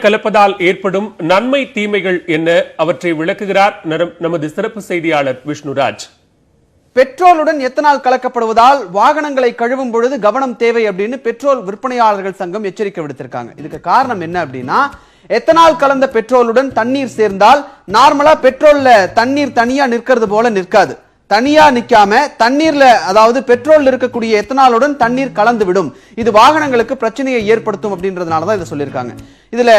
கலப்பதால் ஏற்படும் நன்மை தீமைகள் என்ன அவற்றை விளக்குகிறார் நமது சிறப்பு செய்தியாளர் விஷ்ணுராஜ். பெட்ரோலுடன் எத்தனால் கலக்கப்படுவதால் வாகனங்களை கழுவும் பொழுது கவனம் தேவை அப்படின்னு பெட்ரோல் விற்பனையாளர்கள் சங்கம் எச்சரிக்கை விடுத்திருக்காங்க. இதுக்கு காரணம் என்ன அப்படின்னா எத்தனால் கலந்த பெட்ரோலுடன் தண்ணீர் சேர்ந்தால் நார்மலா பெட்ரோல்ல தண்ணீர் தனியா நிற்கிறது போல நிற்காது. தனியா நிக்காம தண்ணீர்ல அதாவது பெட்ரோல் இருக்கக்கூடிய எத்தனாலுடன் தண்ணீர் கலந்து விடும் இது வாகனங்களுக்கு பிரச்சனையை ஏற்படுத்தும் அப்படின்றதுனால தான் இதை சொல்லியிருக்காங்க. இதுல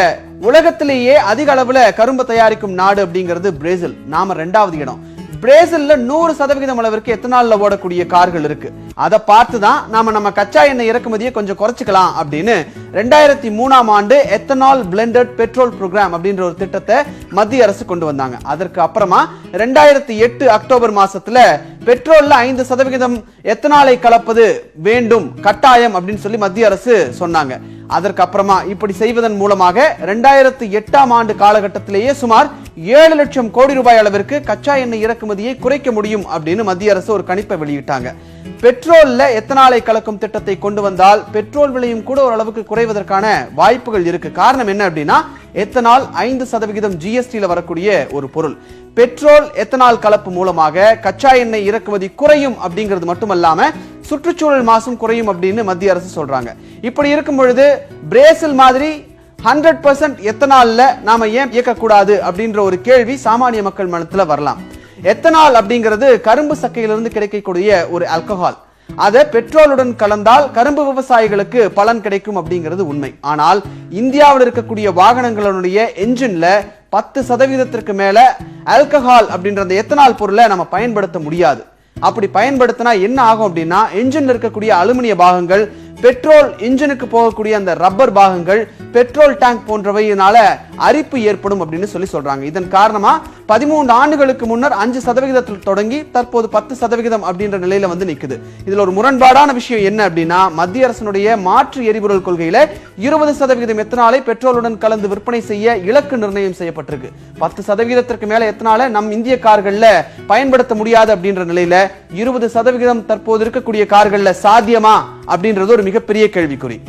உலகத்திலேயே அதிக அளவுல கரும்பு தயாரிக்கும் நாடு அப்படிங்கிறது பிரேசில். நாம ரெண்டாவது இடம். பிரேசில்ல நூறு சதவிகிதம் அளவிற்கு எத்தனால்ல ஓடக்கூடிய கார்கள் இருக்கு. அதை பார்த்து தான் நாம நம்ம கச்சா எண்ணெய் இறக்குமதியை கொஞ்சம் குறைச்சிக்கலாம் அப்படின்னு ரெண்டாயிரத்தி மூணாம் ஆண்டு எத்தனால் பிளெண்டட் பெட்ரோல் ப்ரோக்ராம் அப்படின்ற ஒரு திட்டத்தை மத்திய அரசு கொண்டு வந்தாங்க. அதற்கு அப்புறமா ரெண்டாயிரத்தி எட்டு அக்டோபர் மாசத்துல பெட்ரோல்ல ஐந்து சதவிகிதம் எத்தனாலை கலப்பது வேண்டும் கட்டாயம் அப்படின்னு சொல்லி மத்திய அரசு சொன்னாங்க. அதற்கு அப்புறமா இப்படி செய்வதன் மூலமாக ரெண்டாயிரத்தி எட்டாம் ஆண்டு காலகட்டத்திலேயே சுமார் ஏழு லட்சம் கோடி ரூபாய் அளவிற்கு கச்சா எண்ணெய் இறக்குமதியை குறைக்க முடியும் அப்படின்னு மத்திய அரசு ஒரு கணிப்பை வெளியிட்டாங்க. பெட்ரோல்ல எத்தனாலை கலக்கும் திட்டத்தை கொண்டு வந்தால் பெட்ரோல் விலையும் கூட ஓரளவுக்கு குறைவதற்கான வாய்ப்புகள் இருக்கு. காரணம் என்ன அப்படின்னா எத்தனால் ஐந்து சதவிகிதம் ஜிஎஸ்டியில வரக்கூடிய ஒரு பொருள். பெட்ரோல் எத்தனால் கலப்பு மூலமாக கச்சா எண்ணெய் இறக்குமதி குறையும் அப்படிங்கிறது மட்டுமல்லாம சுற்றுச்சூழல் மாசும் குறையும் அப்படின்னு மத்திய அரசு சொல்றாங்க. இப்படி இருக்கும் பொழுது பிரேசில் மாதிரி ஹண்ட்ரட் பர்சன்ட் எத்தனாலில் நாம ஏன் இயக்கக்கூடாது அப்படின்ற ஒரு கேள்வி சாமானிய மக்கள் மனத்துல வரலாம். எத்தனால் அப்படிங்கிறது கரும்பு சக்கையிலிருந்து கிடைக்கக்கூடிய ஒரு ஆல்கஹால் அதை பெட்ரோலுடன் கலந்தால் கரும்பு விவசாயிகளுக்கு பலன் கிடைக்கும் அப்படிங்கிறது உண்மை. ஆனால் இந்தியாவில் இருக்கக்கூடிய வாகனங்களுடைய என்ஜின்ல பத்து சதவீதத்திற்கு மேல ஆல்கஹால் அப்படின்ற அந்த எத்தனால் பொருளை நம்ம பயன்படுத்த முடியாது. அப்படி பயன்படுத்தினா என்ன ஆகும் அப்படின்னா என்ஜின்ல இருக்கக்கூடிய அலுமினிய பாகங்கள் பெட்ரோல் இன்ஜினுக்கு போகக்கூடிய அந்த ரப்பர் பாகங்கள் பெட்ரோல் டேங்க் போன்றவையினால அரிப்பு ஏற்படும் அப்படின்னு சொல்லி சொல்றாங்க. இதன் காரணமா பதிமூன்று ஆண்டுகளுக்கு முன்னர் அஞ்சு சதவிகிதத்தில் தொடங்கி தற்போது பத்து சதவிகிதம் அப்படின்ற நிலையில வந்து நிக்குது. இதுல ஒரு முரண்பாடான விஷயம் என்ன அப்படின்னா மத்திய அரசினுடைய மாற்று எரிபொருள் கொள்கையில இருபது சதவிகிதம் எத்தனாலை பெட்ரோலுடன் கலந்து விற்பனை செய்ய இலக்கு நிர்ணயம் செய்யப்பட்டிருக்கு. பத்து சதவிகிதத்திற்கு மேல எத்தனால நம் இந்திய கார்கள்ல பயன்படுத்த முடியாது அப்படின்ற நிலையில இருபது சதவிகிதம் தற்போது இருக்கக்கூடிய கார்கள்ல சாத்தியமா அப்படின்றது ஒரு மிகப்பெரிய கேள்விக்குறி.